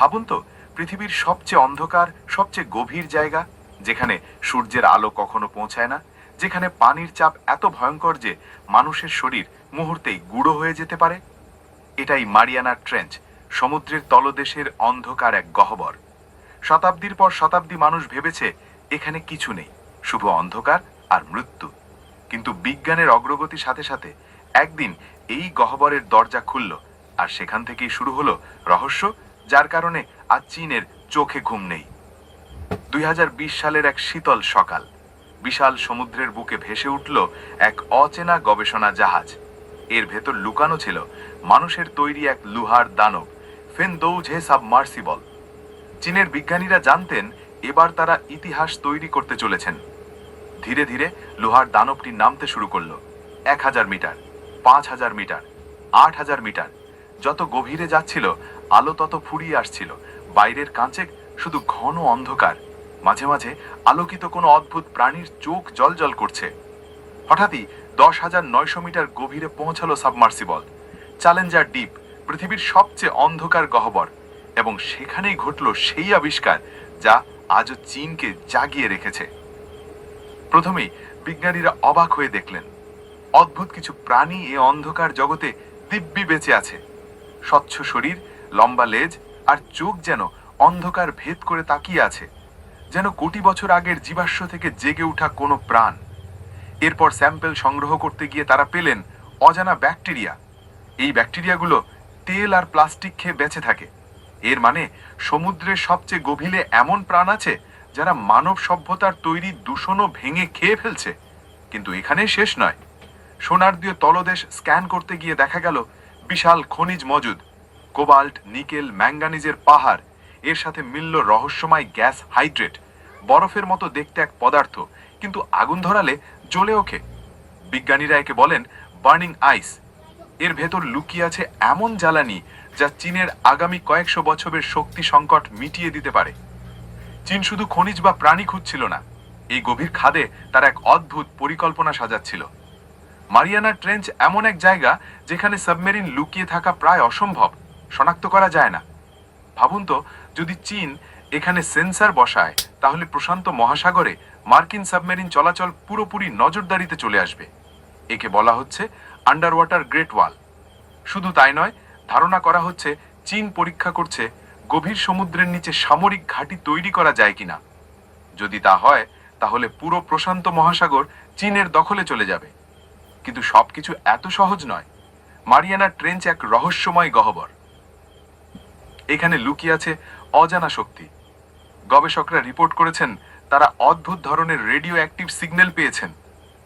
ভাবুন তো, পৃথিবীর সবচেয়ে অন্ধকার, সবচেয়ে গভীর জায়গা, যেখানে সূর্যের আলো কখনো পৌঁছায় না, যেখানে পানির চাপ এত ভয়ঙ্কর যে মানুষের শরীর মুহূর্তেই গুঁড়ো হয়ে যেতে পারে। এটাই মারিয়ানা ট্রেঞ্চ, সমুদ্রের তলদেশের অন্ধকার এক গহ্বর। শতাব্দীর পর শতাব্দী মানুষ ভেবেছে, এখানে কিছু নেই শুভ অন্ধকার আর মৃত্যু। কিন্তু বিজ্ঞানের অগ্রগতির সাথে সাথে একদিন এই গহ্বরের দরজা খুলল, আর সেখান থেকেই শুরু হলো রহস্য যার কারণে আজ চীনের চোখে ঘুম নেই। দুই হাজার বিশ সালের এক শীতল সকাল, বিশাল সমুদ্রের বুকে ভেসে উঠল এক অচেনা গবেষণা জাহাজ। এর ভেতর লুকানো ছিল মানুষের তৈরি এক লুহার দানব, ফেনদৌঝে সাবমার্সিবল। চীনের বিজ্ঞানীরা জানতেন এবার তারা ইতিহাস তৈরি করতে চলেছেন। ধীরে ধীরে লোহার দানবটি নামতে শুরু করল। এক হাজার মিটার, পাঁচ হাজার মিটার, আট হাজার মিটার যত গভীরে যাচ্ছিল, আলো তত ফুরিয়ে আসছিল। বাইরের কাঁচে শুধু ঘন অন্ধকার। মাঝে মাঝে আলোকিত কোনো অদ্ভুত প্রাণীর চোখ জলজল করছে। হঠাৎই দশ হাজার নয়শো মিটার গভীরে পৌঁছালো সাবমার্সিবল। চ্যালেঞ্জার ডিপ পৃথিবীর সবচেয়ে অন্ধকার গহ্বর। এবং সেখানেই ঘটল সেই আবিষ্কার, যা আজও চীনকে জাগিয়ে রেখেছে। প্রথমেই বিজ্ঞানীরা অবাক হয়ে দেখলেন, অদ্ভুত কিছু প্রাণী এ অন্ধকার জগতে দিব্যি বেঁচে আছে। স্বচ্ছ শরীর, লম্বা লেজ আর চোখ যেন অন্ধকার ভেদ করে তাকিয়ে আছে, যেন কোটি বছর আগের জীবাশ্ম থেকে জেগে ওঠা কোনো প্রাণ। এরপর স্যাম্পল সংগ্রহ করতে গিয়ে তারা পেলেন অজানা ব্যাকটেরিয়া। এই ব্যাকটেরিয়াগুলো তেল আর প্লাস্টিক খেয়ে বেঁচে থাকে। এর মানে সমুদ্রের সবচেয়ে গভীরে এমন প্রাণ আছে যারা মানব সভ্যতার তৈরি দূষণও ভেঙে খেয়ে ফেলছে। কিন্তু এখানেই শেষ নয়। সোনার দিয়ে তলদেশ স্ক্যান করতে গিয়ে দেখা গেল বিশাল খনিজ মজুদ, কোবাল্ট, নিকেল, ম্যাঙ্গানিজের পাহাড়, এর সাথে মিলল রহস্যময় গ্যাস হাইড্রেট, বরফের মতো দেখতে এক পদার্থ, কিন্তু আগুন ধরালে জ্বলে ওঠে। বিজ্ঞানীরা একে বলেন বার্নিং আইস। এর ভেতর লুকিয়ে আছে এমন জ্বালানি যা চীনের আগামী কয়েকশো বছরের শক্তি সংকট মিটিয়ে দিতে পারে। চীন শুধু খনিজ বা প্রাণী খুঁজছিল না, এই গভীর খাদে তার এক অদ্ভুত পরিকল্পনা সাজাচ্ছিল। মারিয়ানা ট্রেঞ্চ এমন এক জায়গা যেখানে সাবমেরিন লুকিয়ে থাকা প্রায় অসম্ভব। শনাক্ত করা যায় না। ভাবুন তো, যদি চীন এখানে সেন্সার বসায়, তাহলে প্রশান্ত মহাসাগরে মার্কিন সাবমেরিন চলাচল পুরোপুরি নজরদারিতে চলে আসবে। একে বলা হচ্ছে আন্ডার ওয়াটার গ্রেট ওয়াল। শুধু তাই নয়, ধারণা করা হচ্ছে চীন পরীক্ষা করছে গভীর সমুদ্রের নিচে সামরিক ঘাঁটি তৈরি করা যায় কিনা। যদি তা হয়, তাহলে পুরো প্রশান্ত মহাসাগর চীনের দখলে চলে যাবে। কিন্তু সবকিছু এত সহজ নয়। মারিয়ানা ট্রেঞ্চ এক রহস্যময় গহ্বর। এখানে লুকিয়ে আছে অজানা শক্তি। গবেষকরা রিপোর্ট করেছেন, তারা অদ্ভুত ধরনের রেডিও অ্যাক্টিভ সিগন্যাল পেয়েছেন।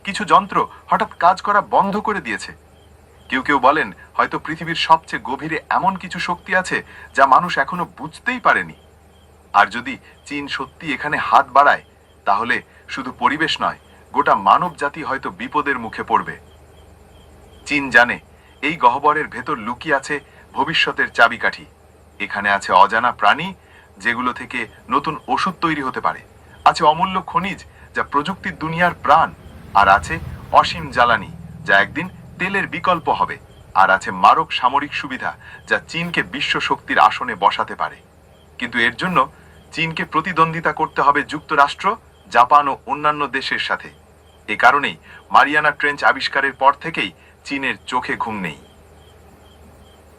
কিছু যন্ত্র হঠাৎ কাজ করা বন্ধ করে দিয়েছে। কেউ কেউ বলেন, হয়তো পৃথিবীর সবচেয়ে গভীরে এমন কিছু শক্তি আছে যা মানুষ এখনও বুঝতেই পারেনি। আর যদি চীন সত্যি এখানে হাত বাড়ায়, তাহলে শুধু পরিবেশ নয় গোটা মানব জাতি হয়তো বিপদের মুখে পড়বে। চীন জানে, এই গহ্বরের ভেতর লুকিয়ে আছে ভবিষ্যতের চাবিকাঠি। এখানে আছে অজানা প্রাণী, যেগুলো থেকে নতুন ওষুধ তৈরি হতে পারে। আছে অমূল্য খনিজ, যা প্রযুক্তির দুনিয়ার প্রাণ। আর আছে অসীম জ্বালানি, যা একদিন তেলের বিকল্প হবে। আর আছে মারক সামরিক সুবিধা, যা চীনকে বিশ্ব শক্তির আসনে বসাতে পারে। কিন্তু এর জন্য চীনকে প্রতিদ্বন্দ্বিতা করতে হবে যুক্তরাষ্ট্র, জাপান ও অন্যান্য দেশের সাথে। এ কারণেই মারিয়ানা ট্রেঞ্চ আবিষ্কারের পর থেকেই চীনের চোখে ঘুম নেই।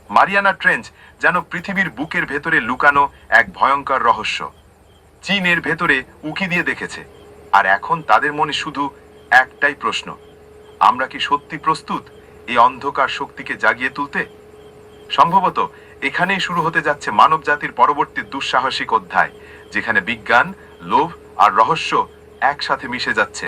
মারিয়ানা ট্রেঞ্চ যেন পৃথিবীর বুকের ভেতরে লুকানো এক ভয়ঙ্কর রহস্য। চীনের ভেতরে উকি দিয়ে দেখেছে। আর এখন তাদের মনে শুধু একটাই প্রশ্ন, আমরা কি সত্যি প্রস্তুত এই অন্ধকার শক্তিকে জাগিয়ে তুলতে? সম্ভবত এখানেই শুরু হতে যাচ্ছে মানব জাতির পরবর্তী দুঃসাহসিক অধ্যায়, যেখানে বিজ্ঞান, লোভ আর রহস্য একসাথে মিশে যাচ্ছে।